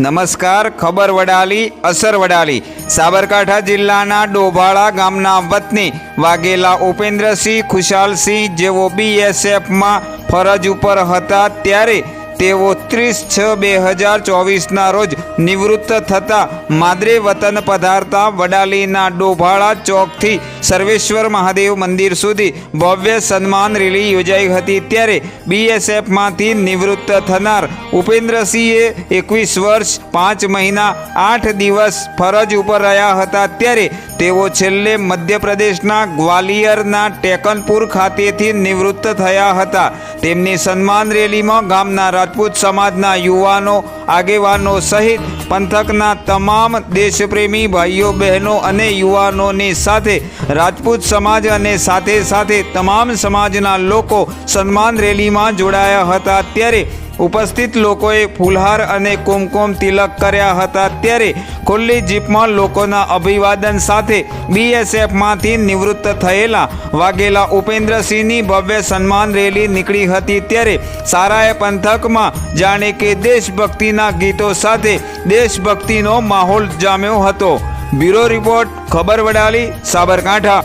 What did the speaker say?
નમસ્કાર, ખબર વડાલી, અસર વડાલી. સાબરકાંઠા જિલ્લાના ડોભાળા ગામના વતની વાઘેલા ઉપેન્દ્રસિંહ, ખુશાલસિંહ જેઓ બીએસએફમાં ફરજ ઉપર હતા, ત્યારે તેઓ ત્રીસ છ બે હજાર ચોવીસના રોજ નિવૃત્ત થતા માદરે વતન પધારતા વડાલીના ડોભાળા ચોકથી સર્વેશ્વર મહાદેવ મંદિર સુધી ભવ્ય સન્માન રેલી યોજાઈ હતી ત્યારે બીએસએફમાંથી નિવૃત્ત થનાર ઉપેન્દ્રસિંહે એકવીસ વર્ષ, પાંચ મહિના, આઠ દિવસ ફરજ ઉપર રહ્યા હતા ત્યારે તેઓ છેલ્લે મધ્યપ્રદેશના ગ્વાલિયરના ટેકનપુર ખાતેથી નિવૃત્ત થયા હતા. તેમની સન્માન રેલીમાં ગામના રાજપૂત સમાજના યુવાનો, આગેવાનો સહિત પંથકના તમામ દેશપ્રેમી ભાઈઓ, બહેનો અને યુવાનોની સાથે રાજપૂત સમાજ અને સાથે સાથે તમામ સમાજના લોકો સન્માન રેલીમાં જોડાયા હતા. ત્યારે ઉપસ્થિત લોકોએ ફૂલહાર અને કુમકુમ તિલક કર્યા હતા. ત્યારે ખુલ્લી જીપમાં લોકોના અભિવાદન સાથે બીએસએફમાંથી નિવૃત્ત થયેલા વાઘેલા ઉપેન્દ્રસિંહની ભવ્ય સન્માન રેલી નીકળી હતી. ત્યારે સારાએ પંથકમાં જાણે કે દેશભક્તિના ગીતો સાથે દેશભક્તિનો માહોલ જામ્યો હતો. બ્યુરો રિપોર્ટ, ખબર વડાલી, સાબરકાંઠા.